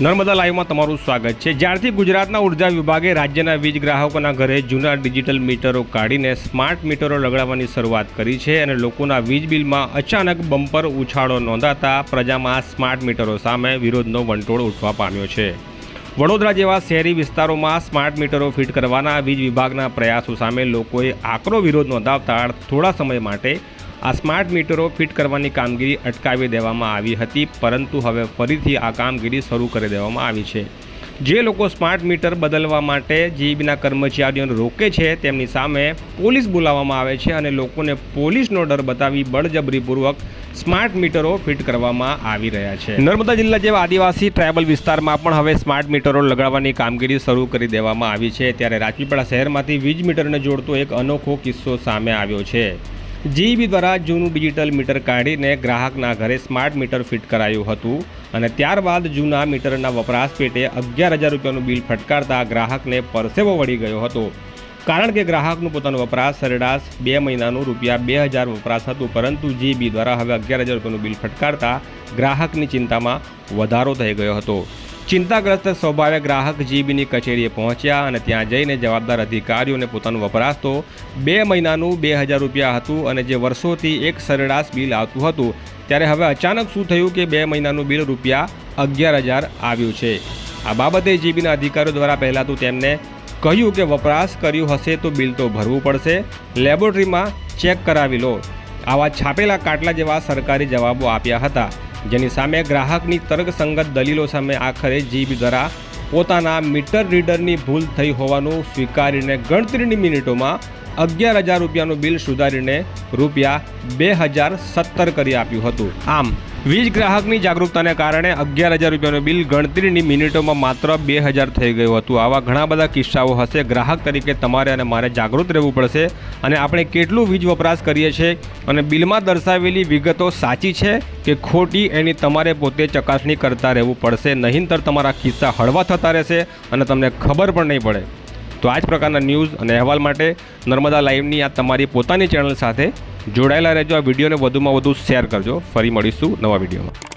નર્મદા લાઈવમાં તમારું સ્વાગત છે. જ્યારથી ગુજરાતના ઊર્જા વિભાગે રાજ્યના વીજ ગ્રાહકોના ઘરે જૂના ડિજિટલ મીટરો કાઢીને સ્માર્ટ મીટરો લગાડવાની શરૂઆત કરી છે અને લોકોના વીજ બિલમાં અચાનક બમ્પર ઉછાળો નોંધાતા પ્રજામાં સ્માર્ટ મીટરો સામે વિરોધનો વંટોળ ઉઠવા પામ્યો છે. વડોદરા જેવા શહેરી વિસ્તારોમાં સ્માર્ટ મીટરો ફિટ કરવાના વીજ વિભાગના પ્રયાસો સામે લોકોએ આકરો વિરોધ નોંધાવતા થોડા સમય માટે આ સ્માર્ટ મીટરો ફિટ કરવાની કામગીરી અટકાવી દેવામાં આવી હતી, પરંતુ હવે ફરીથી આ કામગીરી શરૂ કરી દેવામાં આવી છે. જે લોકો સ્માર્ટ મીટર બદલવા માટે જીબીના કર્મચારીઓને રોકે છે, તેમની સામે પોલીસ બોલાવવામાં આવે છે અને લોકોને પોલીસનો ડર બતાવી બળજબરીપૂર્વક સ્માર્ટ મીટરો ફિટ કરવામાં આવી રહ્યા છે. નર્મદા જિલ્લા જેવા આદિવાસી ટ્રાયબલ વિસ્તારમાં પણ હવે સ્માર્ટ મીટરો લગાડવાની કામગીરી શરૂ કરી દેવામાં આવી છે. ત્યારે રાજપીપળા શહેરમાંથી વીજ મીટરને જોડતો એક અનોખો કિસ્સો સામે આવ્યો છે. જીઈબી દ્વારા જૂનું ડિજિટલ મીટર કાઢીને ગ્રાહકના ઘરે સ્માર્ટ મીટર ફિટ કરાયું હતું અને ત્યારબાદ જૂના મીટરના વપરાશ પેટે અગિયાર હજાર રૂપિયાનું બિલ ફટકારતા ગ્રાહકને પરસેવો વળી ગયો હતો. કારણ કે ગ્રાહકનું પોતાનો વપરાશ સરેરાશ બે મહિનાનું રૂપિયા બે હજાર વપરાશ હતું, પરંતુ જીબી દ્વારા હવે અગિયાર હજાર રૂપિયાનું બિલ ફટકારતા ગ્રાહકની ચિંતામાં વધારો થઈ ગયો હતો. ચિંતાગ્રસ્ત સ્વભાવે ગ્રાહક જીબીની કચેરીએ પહોંચ્યા અને ત્યાં જઈને જવાબદાર અધિકારીઓને પોતાનું વપરાશ તો બે મહિનાનું બે હજાર રૂપિયા હતું અને જે વર્ષોથી એક સરેરાશ બિલ આવતું હતું, ત્યારે હવે અચાનક શું થયું કે બે મહિનાનું બિલ રૂપિયા અગિયાર હજાર આવ્યું છે. આ બાબતે જીબીના અધિકારીઓ દ્વારા પહેલાં તો તેમને કહ્યું કે વપરાશ કર્યું હશે તો બિલ તો ભરવું પડશે. લેબોરેટરીમાં ચેક કરાવી લો. આવા છાપેલા કાટલા જેવા સરકારી જવાબો આપ્યા હતા. જેની સામે ગ્રાહકની તર્કસંગત દલીલો સામે આખરે જીબી દ્વારા પોતાના મીટર રીડરની ભૂલ થઈ હોવાનું સ્વીકારીને ગણતરીની મિનિટોમાં અગિયાર હજાર રૂપિયાનું બિલ સુધારીને રૂપિયા બે હજાર સત્તર કરી આપ્યું હતું. આમ વીજ ગ્રાહકની જાગૃતતાને કારણે અગિયાર હજાર રૂપિયાનું બિલ ગણતરીની મિનિટોમાં માત્ર બે હજાર થઈ ગયું હતું. આવા ઘણા બધા કિસ્સાઓ હશે. ગ્રાહક તરીકે તમારે અને મારે જાગૃત રહેવું પડશે અને આપણે કેટલું વીજ વપરાશ કરીએ છીએ અને બિલમાં દર્શાવેલી વિગતો સાચી છે કે ખોટી એની તમારે પોતે ચકાસણી કરતા રહેવું પડશે. નહીંતર તમારા કિસ્સા હળવા થતા રહેશે અને તમને ખબર પણ નહીં પડે. તો આ જ પ્રકારના ન્યૂઝ અને અહેવાલ માટે નર્મદા લાઈવની આ તમારી પોતાની ચેનલ સાથે જોડાયેલા રહેજો. આ વિડીયોને વધુમાં વધુ શેર કરજો. ફરી મળીશું નવા વિડીયોમાં.